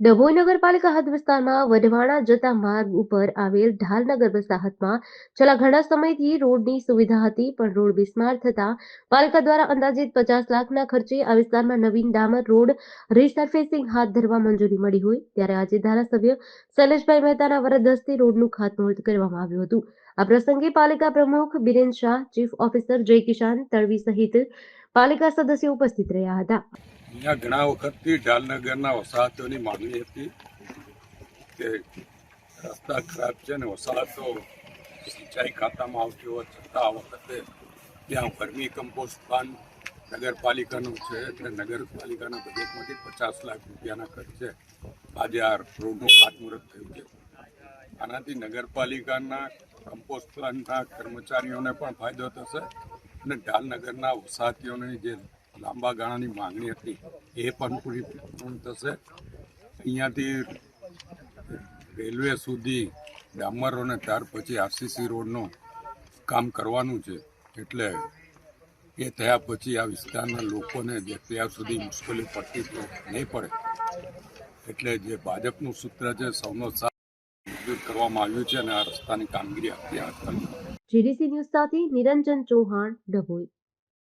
ડભોઈ નગરપાલિકા હદ વિસ્તારમાં વઢવાણા જતા માર્ગ ઉપર આવેલ ઢાલનગર વસાહતમાં છેલ્લા ઘણા સમયથી રોડની સુવિધા હતી, પણ રોડ બિસ્માર થતા પાલિકા દ્વારા અંદાજિત પચાસ લાખના ખર્ચે આ વિસ્તારમાં નવીન ડામર રોડ રીસર્ફેસિંગ હાથ ધરવા મંજૂરી મળી હોય, ત્યારે આજે ધારાસભ્ય શૈલેષભાઈ મહેતાના વરદ હસ્તે રોડનું ખાતમુહૂર્ત કરવામાં આવ્યું હતું. આ પ્રસંગે પાલિકા પ્રમુખ બિરેન શાહ, ચીફ ઓફિસર જય કિશાન તળવી સહિત પાલિકા સદસ્યો ઉપસ્થિત રહ્યા હતા. અહીંયા ઘણા વખતથી ઢાલનગરના વસાહતોની માંગણી હતી કે રસ્તા ખરાબ છે ને વસાહતો સિંચાઈ ખાતામાં આવતી હોવા છતાં આ વખતે ત્યાં વર્મી કમ્પોસ્ટ પ્લાન નગરપાલિકાનું છે એટલે નગરપાલિકાના બજેટમાંથી પચાસ લાખ રૂપિયાના ખર્ચે આજે આ રોડનું ખાતમુહૂર્ત થયું છે. આનાથી નગરપાલિકાના કમ્પોસ્ટ પ્લાન્ટના કર્મચારીઓને પણ ફાયદો થશે અને ઢાલનગરના વસાહતીઓની જે લાંબા ગાળાની માંગણી હતી. એ પણ પૂરી પૂર્ણ થશે. અહીંયાથી રેલવે સુધી ડામરો અને ત્યાર પછી આરસીસી રોડનું કામ કરવાનું છે. એટલે એ થયા પછી આ વિસ્તારના લોકોને જે ત્યાં સુધી મુશ્કેલી પડતી તો નહીં પડે. એટલે જે ભાજપનું સૂત્ર છે, સૌનો સાથ મંજૂર કરવામાં આવ્યું છે અને આ રસ્તાની કામગીરી અત્યારે જીડીસી ન્યૂઝ સાથે નિરંજન ચૌહાણ, ડભોઈ.